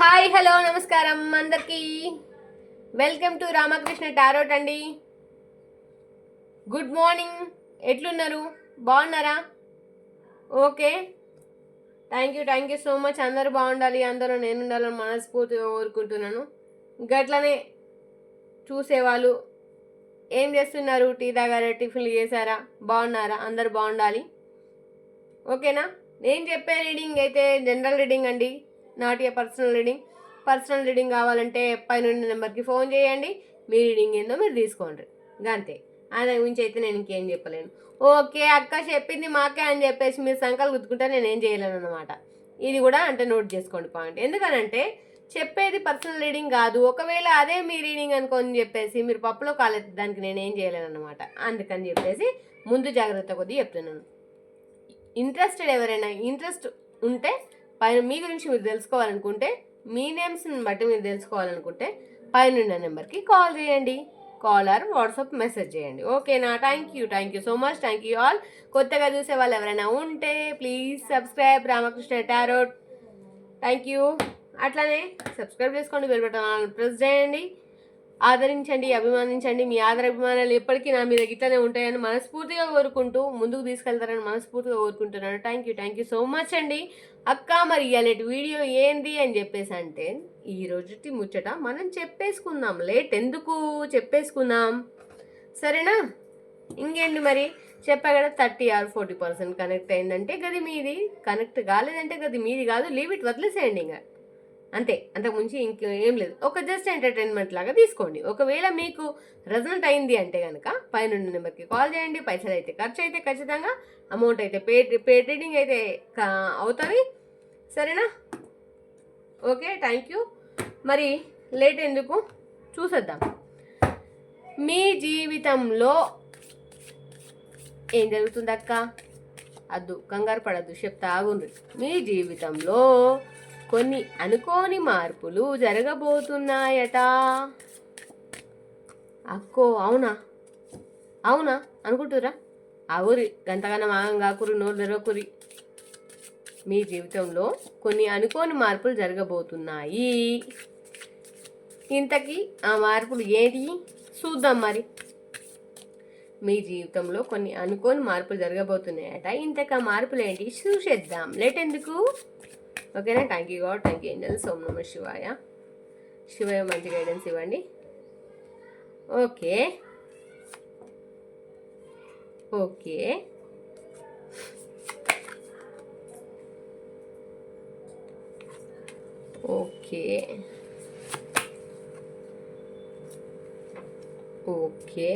Hi hello నమస్కారం అందరికీ. Welcome to Ramakrishna tarot అండి. Good morning. ఎట్లున్నారు? బాగున్నారా? Okay. Thank you thank you so much. అందరూ బాగుండాలి అందరూ నేను ఉండాలని మనస్ఫూర్తిగా కోరుకుంటున్నాను. గట్లనే చూసేవాళ్ళు. ఏం చేస్తున్నారు? టీ తాగారా? టిఫిన్లు చేశారా? బాగున్నారా? అందరు బాగుండాలి. ఓకేనా? నేను చెప్పే రీడింగ్ అయితే జనరల్ రీడింగ్ అండి. Not a personal reading. Personal reading కావాలంటే పైన నెంబర్కి ఫోన్ చేయండి. మీ రీడింగ్ ఏందో మీరు తీసుకోండి. అంతే. అదే గురించి అయితే నేను ఇంకేం చెప్పలేను. ఓకే అక్క చెప్పింది మాకే అని చెప్పేసి మీరు సంకలు గుర్తుకుంటే నేను ఏం చేయలేను అనమాట ఇది కూడా అంటే నోట్ చేసుకోండి పాయింట్. ఎందుకనంటే చెప్పేది పర్సనల్ రీడింగ్ కాదు. ఒకవేళ అదే మీ రీడింగ్ అనుకొని చెప్పేసి మీరు పప్పులో కాలేదు దానికి నేను ఏం చేయలేను అనమాట అందుకని చెప్పేసి ముందు జాగ్రత్త కొద్దీ చెప్తున్నాను. ఇంట్రెస్టెడ్ ఎవరైనా ఇంట్రెస్ట్ ఉంటే పైన మీ గురించి మీరు తెలుసుకోవాలనుకుంటే మీ నేమ్స్ని బట్టి మీరు తెలుసుకోవాలనుకుంటే పైన ఉన్న నెంబర్కి కాల్ చేయండి. కాల్ ఆర్ వాట్సాప్ మెసేజ్ చేయండి. ఓకేనా thank you thank you so much thank you all కొత్తగా చూసే వాళ్ళు ఎవరైనా ఉంటే please subscribe Ramakrishna tarot thank you అట్లానే సబ్స్క్రైబ్ చేసుకోండి బెల్ బటన్ ప్రెస్ చేయండి. ఆదరించండి అభిమానించండి. మీ ఆదర అభిమానాలు ఎప్పటికీ నా మీద గిట్లనే ఉంటాయని మనస్ఫూర్తిగా కోరుకుంటూ ముందుకు తీసుకెళ్తారని మనస్ఫూర్తిగా కోరుకుంటున్నాను. Thank you thank you so much అండి. అక్క మరి ఇలాంటి వీడియో ఏంది అని చెప్పేసి అంటే ఈ రోజుటి ముచ్చట మనం చెప్పేసుకుందాం. లేట్ ఎందుకు చెప్పేసుకుందాం? సరేనా? ఇంకేంటి మరి? చెప్పా కదా thirty or forty percent connect అయిందంటే గది మీది. కనెక్ట్ కాలేదంటే గది మీది కాదు. లీవ్ ఇట్ వదిలేసేయండి ఇంకా. అంతే అంతకుమించి ఇంక ఏం లేదు. ఒక జస్ట్ ఎంటర్టైన్మెంట్ లాగా తీసుకోండి. ఒకవేళ మీకు రెజల్ట్ అయింది అంటే కనుక పైన నెంబర్కి కాల్ చేయండి. పైసలు అయితే ఖర్చు అయితే ఖచ్చితంగా అమౌంట్ అయితే పే పే ట్రేడింగ్ అయితే కా- అవుతుంది. సరేనా? ఓకే థ్యాంక్ యూ మరి లేట్ ఎందుకు? చూసేద్దాం. మీ జీవితంలో ఏం జరుగుతుందక్క? అద్దు కంగారు పడద్దు చెప్తా ఆగుండ్రి మీ జీవితంలో కొన్ని అనుకోని మార్పులు జరగబోతున్నాయట. అక్కో అవునా? అవునా? అనుకుంటురా అవురి గంతగానం మాగం కాకురి నోరు తెరవకురి. మీ జీవితంలో కొన్ని అనుకోని మార్పులు జరగబోతున్నాయి. ఇంతకీ ఆ మార్పులు ఏంటి? చూద్దాం మరి. మీ జీవితంలో కొన్ని అనుకోని మార్పులు జరగబోతున్నాయట. ఇంతక మార్పులు ఏంటి చూసేద్దాం. లేట్ ఎందుకు ఓకేనా thank you God thank you angel soan నమ శివాయ శివయ్య మంచి గైడెన్స్ ఇవ్వండి. Okay okay okay okay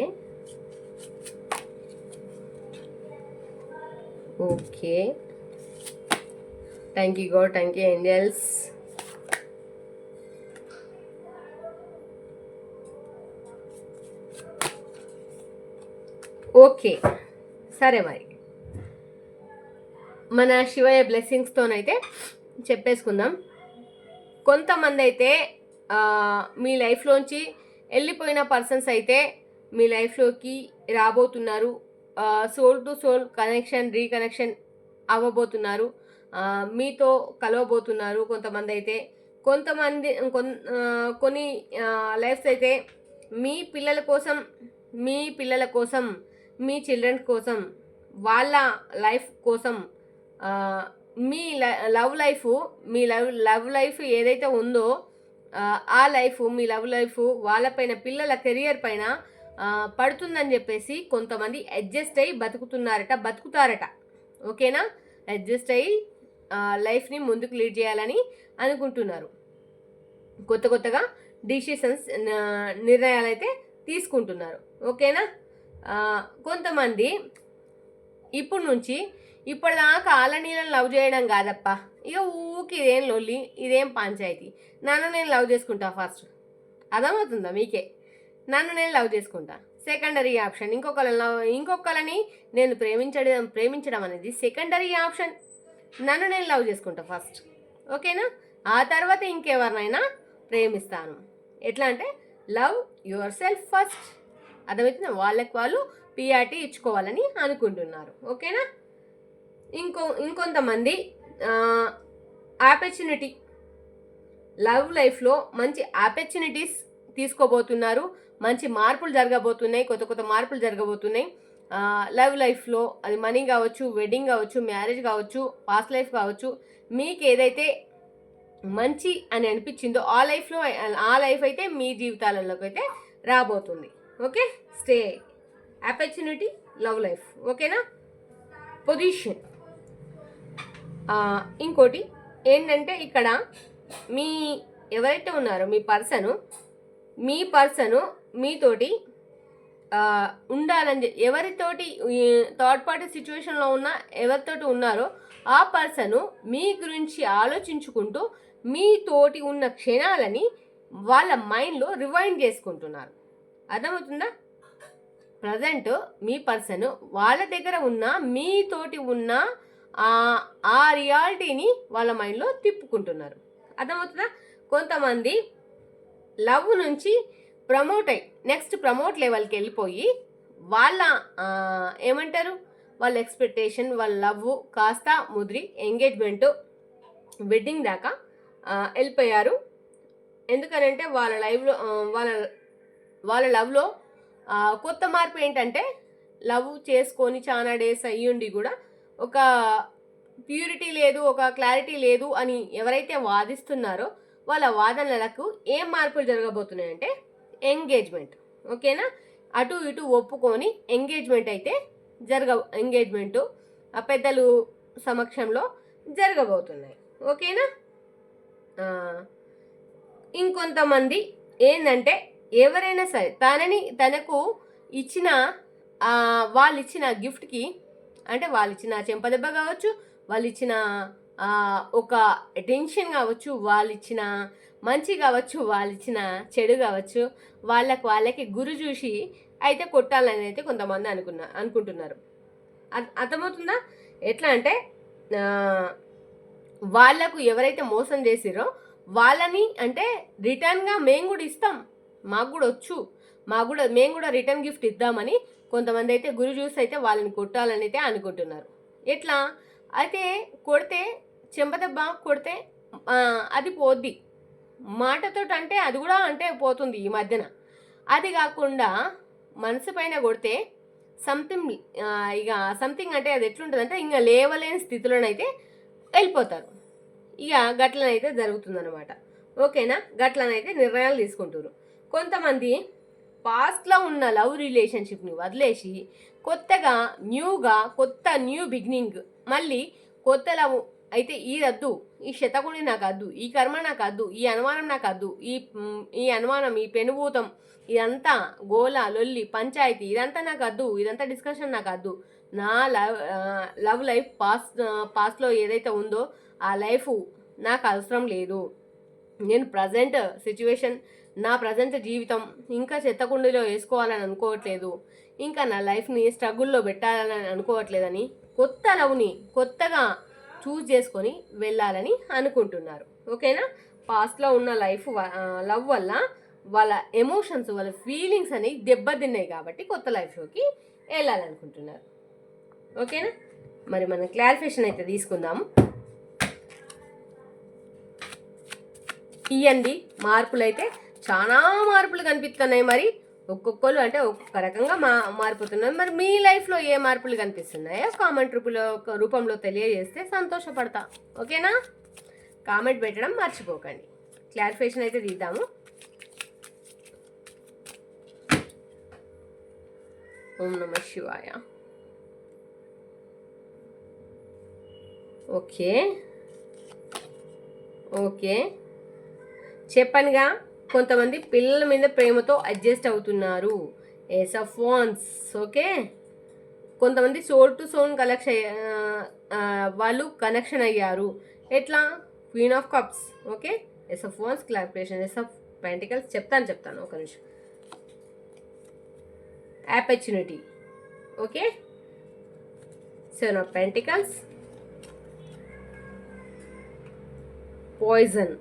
okay thank you go thank you angels okay సరే మరి. మన శివయ్య బ్లెస్సింగ్స్తోనైతే చెప్పేసుకుందాం. కొంతమంది అయితే మీ లైఫ్లోంచి వెళ్ళిపోయిన పర్సన్స్ అయితే మీ లైఫ్లోకి రాబోతున్నారు. Soul to soul connection reconnection అవ్వబోతున్నారు. మీతో కలవబోతున్నారు కొంతమంది అయితే కొంతమంది కొన్ని లైఫ్స్ అయితే మీ పిల్లల కోసం మీ పిల్లల కోసం మీ చిల్డ్రన్ కోసం వాళ్ళ లైఫ్ కోసం మీ ల- లవ్ లైఫ్ మీ లవ్ లవ్ లైఫ్ ఏదైతే ఉందో ఆ, లైఫ్ మీ లవ్ లైఫ్ వాళ్ళపైన పిల్లల కెరియర్ పైన పడుతుందని చెప్పేసి కొంతమంది అడ్జస్ట్ అయ్యి బతుకుతున్నారట బతుకుతారట. ఓకేనా? అడ్జస్ట్ అయ్యి లైఫ్ని ముందుకు లీడ్ చేయాలని అనుకుంటున్నారు. కొత్త కొత్తగా డిసిషన్స్ నిర్ణయాలు అయితే తీసుకుంటున్నారు. ఓకేనా? కొంతమంది ఇప్పుడు నుంచి ఇప్పటిదాకా ఆలనీలను లవ్ చేయడం కాదప్ప. ఇక ఊకి ఇదేం లొల్లి ఇదేం పంచాయతీ. నన్ను నేను లవ్ చేసుకుంటా ఫస్ట్. అర్థమవుతుందా మీకే? నన్ను నేను లవ్ చేసుకుంటా. Secondary option. ఇంకొకళ్ళని లవ్ ఇంకొకళ్ళని నేను ప్రేమించడం ప్రేమించడం అనేది సెకండరీ ఆప్షన్. నన్ను నేను లవ్ చేసుకుంటా ఫస్ట్. ఓకేనా? ఆ తర్వాత ఇంకెవరినైనా ప్రేమిస్తాను. ఎట్లా అంటే లవ్ యువర్ సెల్ఫ్ ఫస్ట్. అర్థమవుతుంది వాళ్ళకి వాళ్ళు పిఆర్టీ ఇచ్చుకోవాలని అనుకుంటున్నారు. ఓకేనా? ఇంకో ఇంకొంతమంది ఆపర్చునిటీ. లవ్ లైఫ్లో మంచి ఆపర్చునిటీస్ తీసుకోబోతున్నారు. మంచి మార్పులు జరగబోతున్నాయి. కొత్త కొత్త మార్పులు జరగబోతున్నాయి. లవ్ లైఫ్లో అది మనీ కావచ్చు వెడ్డింగ్ కావచ్చు మ్యారేజ్ కావచ్చు పాస్ట్ లైఫ్ కావచ్చు మీకు ఏదైతే మంచి అని అనిపించిందో ఆ లైఫ్లో ఆ లైఫ్ అయితే మీ జీవితాలలోకి అయితే రాబోతుంది. Okay? Stay. Opportunity love life. ఓకేనా? పొజిషన్. ఇంకోటి ఏంటంటే ఇక్కడ మీ ఎవరైతే ఉన్నారో మీ పర్సను మీ పర్సను మీతోటి ఉండాలని ఎవరితోటి థర్డ్ పార్టీ సిచ్యువేషన్లో ఉన్న ఎవరితోటి ఉన్నారో ఆ పర్సను మీ గురించి ఆలోచించుకుంటూ మీతోటి ఉన్న క్షణాలని వాళ్ళ మైండ్లో రివైండ్ చేసుకుంటున్నారు. అర్థమవుతుందా? ప్రజెంట్ మీ పర్సన్ వాళ్ళ దగ్గర ఉన్న మీతోటి ఉన్న ఆ రియాలిటీని వాళ్ళ మైండ్లో తిప్పుకుంటున్నారు. అర్థమవుతుందా? కొంతమంది లవ్ నుంచి ప్రమోట్ అయ్యి నెక్స్ట్ ప్రమోట్ లెవెల్కి వెళ్ళిపోయి వాళ్ళ ఏమంటారు? వాళ్ళ ఎక్స్పెక్టేషన్ వాళ్ళ లవ్ కాస్త ముదిరి ఎంగేజ్మెంట్ వెడ్డింగ్ దాకా వెళ్ళిపోయారు. ఎందుకనంటే వాళ్ళ లైవ్లో వాళ్ళ వాళ్ళ లవ్లో కొత్త మార్పు ఏంటంటే లవ్ చేసుకొని చాలా డేస్ అయ్యుండి కూడా ఒక ప్యూరిటీ లేదు ఒక క్లారిటీ లేదు అని ఎవరైతే వాదిస్తున్నారో వాళ్ళ వాదనలకు ఏం మార్పులు జరగబోతున్నాయంటే ఎంగేజ్మెంట్. ఓకేనా? అటు ఇటు ఒప్పుకొని ఎంగేజ్మెంట్ అయితే జరగ ఎంగేజ్మెంటు ఆ పెద్దలు సమక్షంలో జరగబోతున్నాయి. ఓకేనా? ఇంకొంతమంది ఏంటంటే ఎవరైనా సరే తనని తనకు ఇచ్చిన వాళ్ళు ఇచ్చిన గిఫ్ట్కి అంటే వాళ్ళు ఇచ్చిన చెంపదెబ్బ కావచ్చు వాళ్ళు ఇచ్చిన ఒక అటెన్షన్ కావచ్చు వాళ్ళు ఇచ్చిన మంచి కావచ్చు వాళ్ళు ఇచ్చిన చెడు కావచ్చు వాళ్ళకు వాళ్ళకి గురి చూసి అయితే కొట్టాలని అయితే కొంతమంది అనుకున్నా అనుకుంటున్నారు. అర్థమవుతుందా? ఎట్లా అంటే వాళ్ళకు ఎవరైతే మోసం చేసిరో వాళ్ళని అంటే రిటర్న్గా మేము కూడా ఇస్తాం మాకు కూడా వచ్చు మాకు కూడా మేము కూడా రిటర్న్ గిఫ్ట్ ఇద్దామని కొంతమంది అయితే గురి చూసి అయితే వాళ్ళని కొట్టాలని అయితే అనుకుంటున్నారు. ఎట్లా? అయితే కొడితే చెంపదెబ్బ కొడితే అది పోద్ది. మాటతో అంటే అది కూడా అంటే పోతుంది ఈ మధ్యన. అది కాకుండా మనసు పైన కొడితే సంథింగ్ ఇక సంథింగ్ అంటే అది ఎట్లుంటుంది ఇంకా లేవలేని స్థితిలోనైతే వెళ్ళిపోతారు. ఇక గట్లనైతే జరుగుతుందనమాట ఓకేనా? గట్లనైతే నిర్ణయాలు తీసుకుంటారు కొంతమంది పాస్ట్లో ఉన్న లవ్ రిలేషన్షిప్ని వదిలేసి కొత్తగా న్యూగా కొత్త న్యూ బిగినింగ్ మళ్ళీ కొత్త లవ్ అయితే ఈ రద్దు ఈ శతకుడి నాకు అద్దు ఈ కర్మ నాకు అద్దు ఈ అనుమానం నాకు అద్దు ఈ ఈ అనుమానం ఈ పెనుభూతం ఇదంతా గోల లొల్లి పంచాయతీ ఇదంతా నాకు అద్దు ఇదంతా డిస్కషన్ నాకు అద్దు నా లవ్ లవ్ లైఫ్ పాస్ పాస్ట్లో ఏదైతే ఉందో ఆ లైఫ్ నాకు అవసరం లేదు. నేను ప్రజెంట్ సిచ్యువేషన్ నా ప్రజెంట్ జీవితం ఇంకా చెత్తకుండీలో వేసుకోవాలని అనుకోవట్లేదు. ఇంకా నా లైఫ్ని స్ట్రగుల్లో పెట్టాలని అనుకోవట్లేదని కొత్త లవ్ని కొత్తగా చూజ్ చేసుకొని వెళ్ళాలని అనుకుంటున్నారు. ఓకేనా? పాస్ట్లో ఉన్న లైఫ్ లవ్ వల్ల వాళ్ళ ఎమోషన్స్ వాళ్ళ ఫీలింగ్స్ అనేవి దెబ్బతిన్నాయి కాబట్టి కొత్త లైఫ్లోకి వెళ్ళాలనుకుంటున్నారు ఓకేనా? మరి మనం క్లారిఫికేషన్ అయితే తీసుకుందాము ఇవ్వండి మార్పులు అయితే చాలా మార్పులు కనిపిస్తున్నాయి మరి. ఒక్కొక్కరు అంటే ఒక్కొక్క రకంగా మా మారిపోతున్నారు. మరి మీ లైఫ్లో ఏ మార్పులు కనిపిస్తున్నాయో? కామెంట్ రూపంలో రూపంలో తెలియజేస్తే సంతోషపడతా. ఓకేనా? కామెంట్ పెట్టడం మర్చిపోకండి. క్లారిఫికేషన్ అయితే తీద్దాము. ఓం నమ శివాయ. ఓకే. ఓకే. చెప్పనుగా. కొంతమంది పిల్లల మీద ప్రేమతో అడ్జస్ట్ అవుతున్నారు. ఎస్ ఆఫ్ వాన్స్ ఓకే కొంతమంది సోల్ టు సోన్ కలెక్షన్ వాళ్ళు కనెక్షన్ అయ్యారు. ఎట్లా? Queen of cups okay ace of wands clarification ace of pentacles చెప్తాను చెప్తాను ఒక నిమిషం. Opportunity okay seven of pentacles poison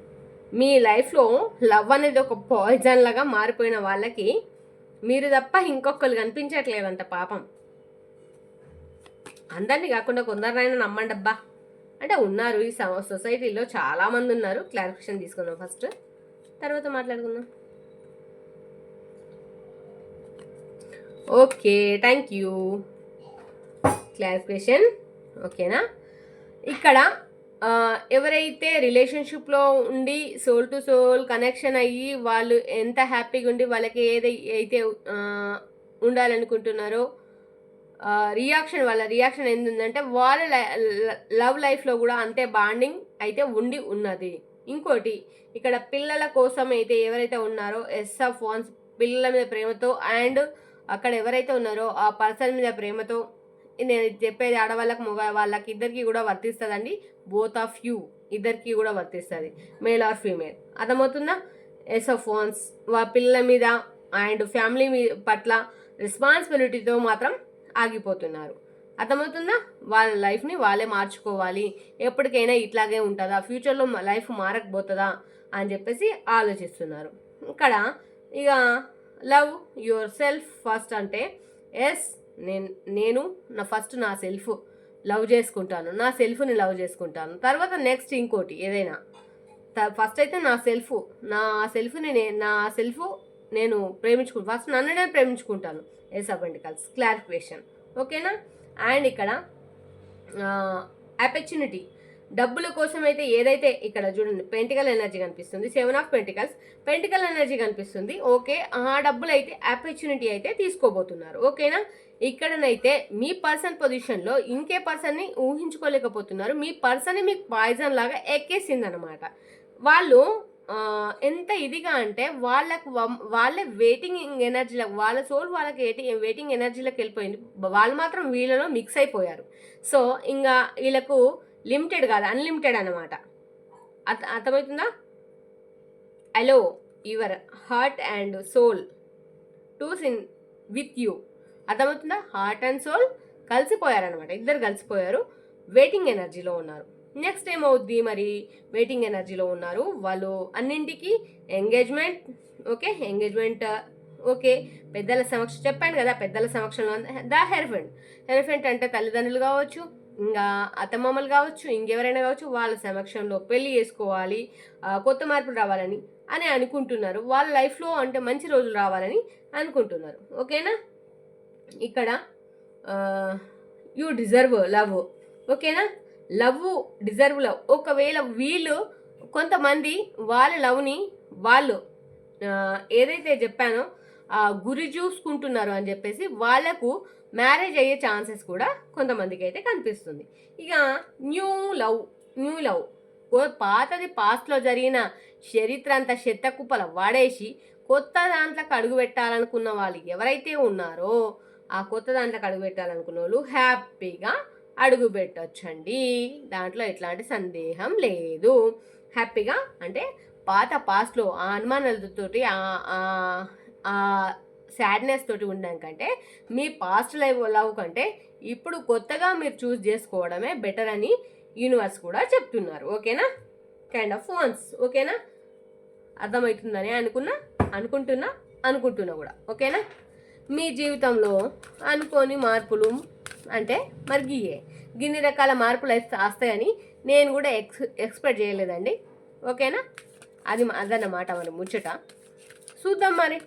మీ లైఫ్లో లవ్ అనేది ఒక పాయిజన్ లాగా మారిపోయిన వాళ్ళకి మీరు తప్ప ఇంకొకరు కనిపించట్లేదంట పాపం. అందరినీ కాకుండా కొందరినైనా నమ్మండి అబ్బా అంటే ఉన్నారు ఈ సొసైటీలో చాలామంది ఉన్నారు. క్లారిఫికేషన్ తీసుకుందాం ఫస్ట్. తర్వాత మాట్లాడుకుందాం. Okay thank you. క్లారిఫికేషన్ ఓకేనా? ఇక్కడ ఎవరైతే రిలేషన్షిప్లో ఉండి సోల్ టు సోల్ కనెక్షన్ అయ్యి వాళ్ళు ఎంత హ్యాపీగా ఉండి వాళ్ళకి ఏదై అయితే ఉండాలనుకుంటున్నారో రియాక్షన్ వాళ్ళ రియాక్షన్ ఏంటంటే వాళ్ళ లవ్ లైఫ్లో కూడా అంతే బాండింగ్ అయితే ఉండి ఉన్నది. ఇంకోటి ఇక్కడ పిల్లల కోసం అయితే ఎవరైతే ఉన్నారో ఎస్ ఆఫ్ వాన్స్ పిల్లల మీద ప్రేమతో అండ్ అక్కడ ఎవరైతే ఉన్నారో ఆ పర్సన్ మీద ప్రేమతో నేను చెప్పేది ఆడవాళ్ళకి మగ వాళ్ళకి ఇద్దరికి కూడా వర్తిస్తుందండి. బోత్ ఆఫ్ యూ ఇద్దరికి కూడా వర్తిస్తుంది. మేల్ ఆర్ ఫీమేల్ అర్థమవుతుందా? ఎస్ ఆఫ్ ఫోన్స్ వా పిల్లల మీద అండ్ ఫ్యామిలీ మీ పట్ల రెస్పాన్సిబిలిటీతో మాత్రం ఆగిపోతున్నారు. అర్థమవుతుందా? వాళ్ళ లైఫ్ని వాళ్ళే మార్చుకోవాలి. ఎప్పటికైనా ఇట్లాగే ఉంటుందా? ఫ్యూచర్లో లైఫ్ మారకపోతుందా? అని చెప్పేసి ఆలోచిస్తున్నారు. ఇక్కడ ఇక లవ్ యువర్ సెల్ఫ్ ఫస్ట్ అంటే ఎస్ నేను నేను నా ఫస్ట్ నా సెల్ఫ్ లవ్ చేసుకుంటాను. నా సెల్ఫ్ని లవ్ చేసుకుంటాను. తర్వాత నెక్స్ట్ ఇంకోటి ఏదైనా. ఫస్ట్ అయితే నా సెల్ఫ్ నా సెల్ఫ్ని నేను నా సెల్ఫ్ నేను ప్రేమించుకుంటాను ఫస్ట్ నన్ను ప్రేమించుకుంటాను. ఎస్ అపెండికల్స్ క్లారిఫికేషన్ ఓకేనా అండ్ ఇక్కడ ఆపర్చునిటీ డబ్బుల కోసం అయితే ఏదైతే ఇక్కడ చూడండి పెంటికల్ ఎనర్జీ కనిపిస్తుంది. Seven of pentacles pentacle energy కనిపిస్తుంది. ఓకే ఆ డబ్బులు అయితే ఆపర్చునిటీ అయితే తీసుకోబోతున్నారు. ఓకేనా ఇక్కడనైతే మీ పర్సన్ పొజిషన్లో ఇంకే పర్సన్ని ఊహించుకోలేకపోతున్నారు. మీ పర్సన్ మీకు పాయిజన్ లాగా ఎక్కేసింది అనమాట వాళ్ళు ఎంత ఇదిగా అంటే వాళ్ళకు వం- వాళ్ళ వెయిటింగ్ ఎనర్జీలో వాళ్ళ సోల్ వాళ్ళకి ఏటి- వెయిటింగ్ ఎనర్జీలోకి వెళ్ళిపోయింది. వాళ్ళు మాత్రం వీళ్ళలో మిక్స్ అయిపోయారు. సో ఇంకా వీళ్ళకు లిమిటెడ్ కాదు అన్లిమిటెడ్ అనమాట. అర్థ అర్థమవుతుందా? Allow your heart and soul to sync with you. అర్థమవుతుందా? హార్ట్ అండ్ సోల్ కలిసిపోయారనమాట ఇద్దరు కలిసిపోయారు. వెయిటింగ్ ఎనర్జీలో ఉన్నారు. నెక్స్ట్ ఏమవుద్ది మరి? వెయిటింగ్ ఎనర్జీలో ఉన్నారు. వాళ్ళు అన్నింటికి ఎంగేజ్మెంట్ ఓకే ఎంగేజ్మెంట్ ఓకే పెద్దల సమక్ష చెప్పాను కదా పెద్దల సమక్షంలో ద హెర్ఫెంట్. హెర్ఫెంట్ అంటే తల్లిదండ్రులు కావచ్చు ఇంకా అత్తమామలు కావచ్చు ఇంకెవరైనా కావచ్చు వాళ్ళ సమక్షంలో పెళ్ళి చేసుకోవాలి కొత్త మార్పులు రావాలని అని అనుకుంటున్నారు. వాళ్ళ లైఫ్లో అంటే మంచి రోజులు రావాలని అనుకుంటున్నారు. ఓకేనా ఇక్కడ యూ డిజర్వ్ లవ్ ఓకేనా లవ్ డిజర్వ్ లవ్ ఒకవేళ వీళ్ళు కొంతమంది వాళ్ళ లవ్ని వాళ్ళు ఏదైతే చెప్పానో ఆ గురి చూసుకుంటున్నారు అని చెప్పేసి వాళ్ళకు మ్యారేజ్ అయ్యే ఛాన్సెస్ కూడా కొంతమందికి అయితే కనిపిస్తుంది. ఇక న్యూ లవ్ న్యూ లవ్ పాతది పాస్ట్లో జరిగిన చరిత్ర అంతా చెత్త కుప్పల వాడేసి కొత్త దాంట్లోకి అడుగు పెట్టాలనుకున్న వాళ్ళు ఎవరైతే ఉన్నారో ఆ కొత్త దాంట్లోకి అడుగు పెట్టాలనుకున్న వాళ్ళు హ్యాపీగా అడుగు పెట్టచ్చండి. దాంట్లో ఎట్లాంటి సందేహం లేదు. హ్యాపీగా అంటే పాత పాస్ట్లో ఆ అనుమానాలతోటి సాడ్నెస్ తోటి ఉండడం కంటే మీ పాస్ట్ లైఫ్ లవ్ కంటే ఇప్పుడు కొత్తగా మీరు చూస్ చేసుకోవడమే బెటర్ అని యూనివర్స్ కూడా చెప్తున్నారు. ఓకేనా? కైండ్ ఆఫ్ వన్స్ ఓకేనా? అర్థమవుతుందని అనుకున్నా అనుకుంటున్నా అనుకుంటున్నా కూడా. ఓకేనా? మీ జీవితంలో అనుకోని మార్పులు అంటే మరి గియే. గిన్ని రకాల మార్పులు అయితే వస్తాయని నేను కూడా ఎక్స్ ఎక్స్పెక్ట్ చేయలేదండి. ఓకేనా? అది అదన్నమాట మరి ముచ్చట. చూద్దాం మరి.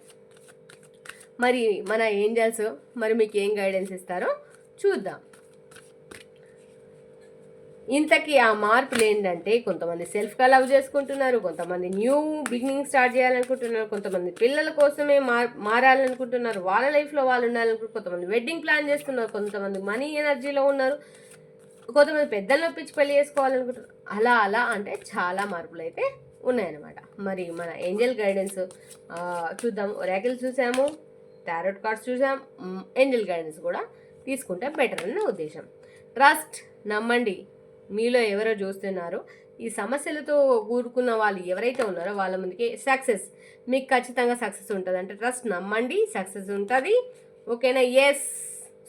మరి మన ఏంజల్స్ మరి మీకు ఏం గైడెన్స్ ఇస్తారో చూద్దాం. ఇంతకీ ఆ మార్పులు ఏంటంటే కొంతమంది సెల్ఫ్గా లవ్ చేసుకుంటున్నారు కొంతమంది న్యూ బిగినింగ్ స్టార్ట్ చేయాలనుకుంటున్నారు కొంతమంది పిల్లల కోసమే మార్ మారాలనుకుంటున్నారు వాళ్ళ లైఫ్లో వాళ్ళు ఉండాలనుకుంటున్నారు కొంతమంది వెడ్డింగ్ ప్లాన్ చేస్తున్నారు కొంతమంది మనీ ఎనర్జీలో ఉన్నారు కొంతమంది పెద్దలు నొప్పించి పెళ్ళి చేసుకోవాలనుకుంటున్నారు. అలా అలా అంటే చాలా మార్పులు అయితే ఉన్నాయన్నమాట. మరి మన ఏంజల్ గైడెన్స్ చూద్దాం. ఒరాకిల్ చూసాము టారోట్ కార్డ్స్ చూసాం ఏంజల్ గైడెన్స్ కూడా తీసుకుంటే బెటర్ అని నా ఉద్దేశం. ట్రస్ట్ నమ్మండి. మీలో ఎవరో చూస్తున్నారో ఈ సమస్యలతో ఊరుకున్న వాళ్ళు ఎవరైతే ఉన్నారో వాళ్ళ ముందుకి సక్సెస్. మీకు ఖచ్చితంగా సక్సెస్ ఉంటుంది. అంటే ట్రస్ట్ నమ్మండి సక్సెస్ ఉంటుంది. ఓకేనా? Yes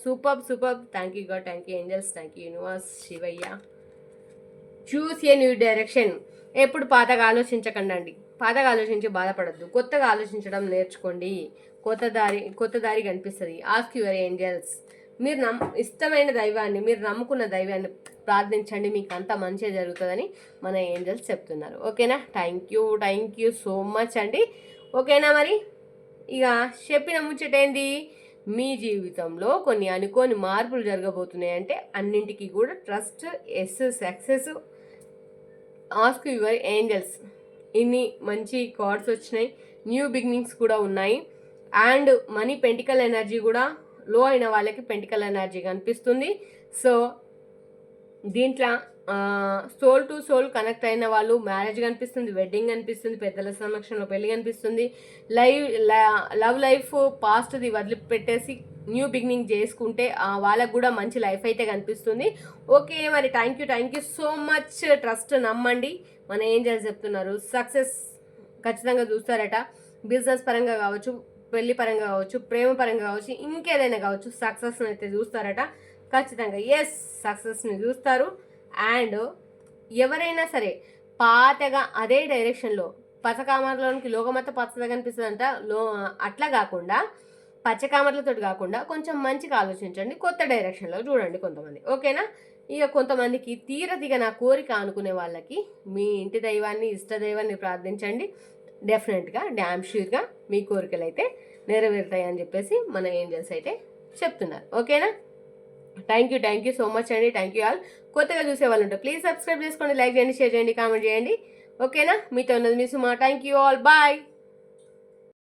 super super thank you God thank you angels thank you universe Shivayya. Choose a new direction ఎప్పుడు పాతగా ఆలోచించకండి అండి. పాతగా ఆలోచించి బాధపడద్దు. కొత్తగా ఆలోచించడం నేర్చుకోండి. కొత్త దారి కొత్త దారి కనిపిస్తుంది. ఆస్క్ యువర్ ఏంజల్స్ మీరు నమ్ ఇష్టమైన దైవాన్ని మీరు నమ్ముకున్న దైవాన్ని ప్రార్థించండి మీకు అంతా మంచిగా జరుగుతుందని మన ఏంజల్స్ చెప్తున్నారు. ఓకేనా? Thank you thank you so much అండి. ఓకేనా మరి? ఇక చెప్పిన ముచ్చటేంది మీ జీవితంలో కొన్ని అనుకోని మార్పులు జరగబోతున్నాయి అంటే అన్నింటికి కూడా trust yes success ask your angels ఇన్ని మంచి కార్డ్స్ వచ్చినాయి. న్యూ బిగినింగ్స్ కూడా ఉన్నాయి. అండ్ మనీ పెంటికల్ ఎనర్జీ కూడా లో అయిన వాళ్ళకి పెంటికల్ ఎనర్జీ కనిపిస్తుంది. సో దీంట్లో సోల్ టు సోల్ కనెక్ట్ అయిన వాళ్ళు మ్యారేజ్ కనిపిస్తుంది వెడ్డింగ్ కనిపిస్తుంది పెద్దల సమక్షంలో పెళ్ళి కనిపిస్తుంది. లైవ్ లవ్ లైఫ్ పాస్ట్ది వదిలిపెట్టేసి న్యూ బిగినింగ్ చేసుకుంటే వాళ్ళకు కూడా మంచి లైఫ్ అయితే కనిపిస్తుంది. ఓకే మరి thank you thank you so much trust నమ్మండి. మన ఏం చేసి చెప్తున్నారు. సక్సెస్ ఖచ్చితంగా చూస్తారట. బిజినెస్ పరంగా కావచ్చు పెళ్ళి పరంగా కావచ్చు ప్రేమ పరంగా కావచ్చు ఇంకేదైనా కావచ్చు సక్సెస్ని అయితే చూస్తారట. ఖచ్చితంగా ఎస్ సక్సెస్ని చూస్తారు. అండ్ ఎవరైనా సరే పాతగా అదే డైరెక్షన్లో పచ్చకామర్లోనికి లోకమత పచ్చగా కనిపిస్తుందంట. లో అట్లా కాకుండా పచ్చకామర్లతో కాకుండా కొంచెం మంచిగా ఆలోచించండి. కొత్త డైరెక్షన్లో చూడండి కొంతమంది. ఓకేనా? ఇక కొంతమందికి తీరదిగా నా కోరిక అనుకునే వాళ్ళకి మీ ఇంటి దైవాన్ని ఇష్ట దైవాన్ని ప్రార్థించండి. డెఫినెట్గా డ్యామ్ షూర్గా మీ కోరికలు అయితే నెరవేరుతాయి అని చెప్పేసి మన ఏంజల్స్ అయితే చెప్తున్నారు. ఓకేనా? Thank you thank you so much అండి. థ్యాంక్ యూ ఆల్ కొత్తగా చూసే వాళ్ళు ఉంటే ప్లీజ్ సబ్స్క్రైబ్ చేసుకోండి లైక్ చేయండి షేర్ చేయండి కామెంట్ చేయండి. ఓకేనా? మీతో ఉన్నది మీ Suma. Thank you all bye